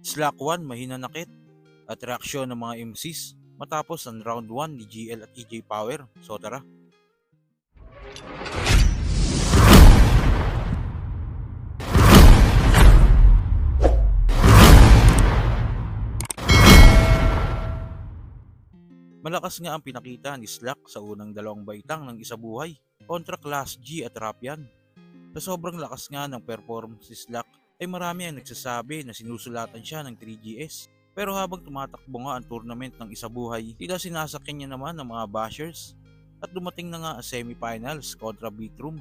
Slack 1 mahina nakit at reaksyon ng mga MCs matapos ang round 1 ni GL at EJ Power. So tara. Malakas nga ang pinakita ni Slack sa unang dalawang baitang ng isabuhay kontra Class G at Rapian. Sa sobrang lakas nga ng performance ni Slack ay marami ang nagsasabi na sinusulatan siya ng 3GS. Pero habang tumatakbo nga ang tournament ng isabuhay, tila sinasakyan niya naman ng mga bashers at dumating na nga ang semifinals kontra Beatroom.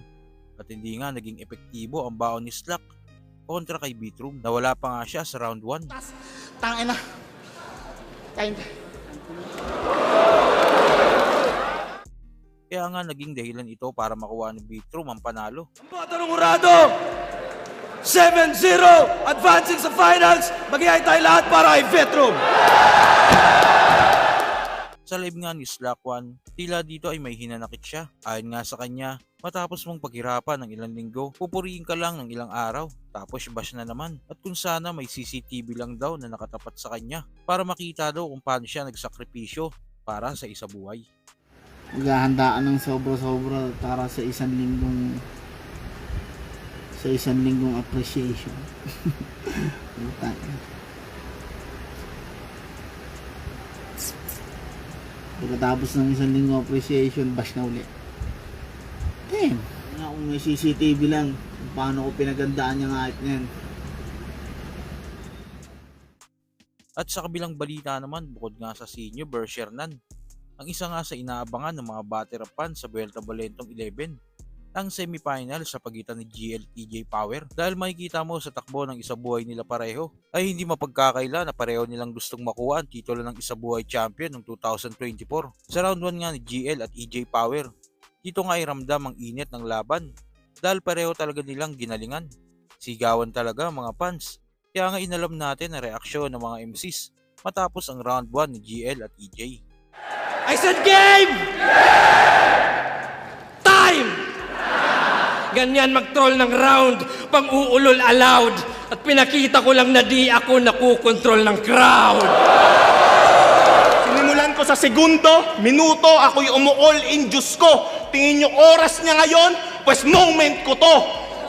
At hindi nga naging epektibo ang baon ni Slack kontra kay Beatroom. Nawala pa nga siya sa round 1 Tangin na. Kain. Kaya nga naging dahilan ito para makuha ni Beatroom ang panalo. Bato ng Urado! 7-0! Advancing sa finals! Mag-iay tayo lahat para kay Vetrum! Sa live nga ni Slack One, tila dito ay may hinanakit siya. Ayon nga sa kanya, matapos mong paghirapan ng ilang linggo, pupurihin ka lang ng ilang araw, tapos bash na naman. At kung sana may CCTV lang daw na nakatapat sa kanya, para makita daw kung paano siya nagsakripisyo para sa isa buhay. Maghahandaan ng sobra-sobra para sa isang linggong sa isang linggong appreciation. Ina. Pagkatapos ng isang linggong appreciation, bash na uli. Damn! Nga kung may CCTV lang, paano ko pinagandaan yung hype niyan. At sa kabilang balita naman, bukod nga sa senior Bershernan, ang isa nga sa inaabangan ng mga batter fans sa Vuelta Valentong 11 ang semifinal sa pagitan ni GL TJ Power dahil makikita mo sa takbo ng isabuhay nila pareho ay hindi mapagkakaila na pareho nilang gustong makuha ang titulo ng isabuhay champion ng 2024. Sa round 1 nga ni GL at EJ Power, dito nga ay ramdam ang init ng laban dahil pareho talaga nilang ginalingan. Sigawan talaga mga fans kaya nga inalam natin ang reaksyon ng mga MCs matapos ang round 1 ni GL at EJ. I said game! Time! Ganyan mag-troll ng round, pang uulol allowed, at pinakita ko lang na di ako nakukontrol ng crowd. Sinimulan ko sa segundo, minuto, ako'y umu-all in Diyos ko. Tingin nyo oras niya ngayon, pues moment ko to.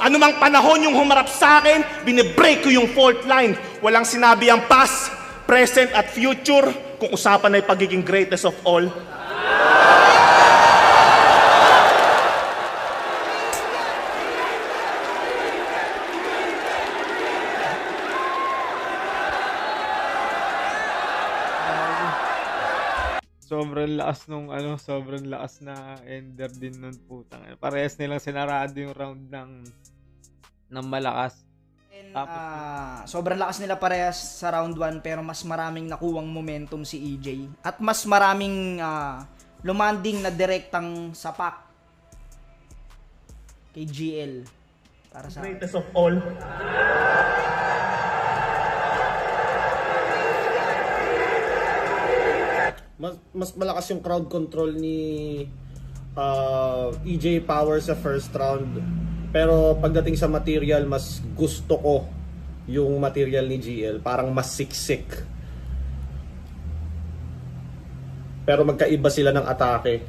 Ano mang panahon yung humarap sa akin, binibreak ko yung fault line. Walang sinabi ang past, present at future kung usapan ay pagiging greatest of all. Sobrang lakas nung ano, sobrang lakas na ender din nun putang. ina. Parehas nilang sinarado yung round ng ng malakas. And, Tapos- ah, sobrang lakas nila parehas sa round 1 pero mas maraming nakuwang momentum si EJ. At mas maraming ah, lumanding na direktang sapak kay GL. Para sa Greatest of all. Mas mas malakas yung crowd control ni uh, EJ Power sa first round. Pero pagdating sa material, mas gusto ko yung material ni GL. Parang mas siksik. Pero magkaiba sila ng atake.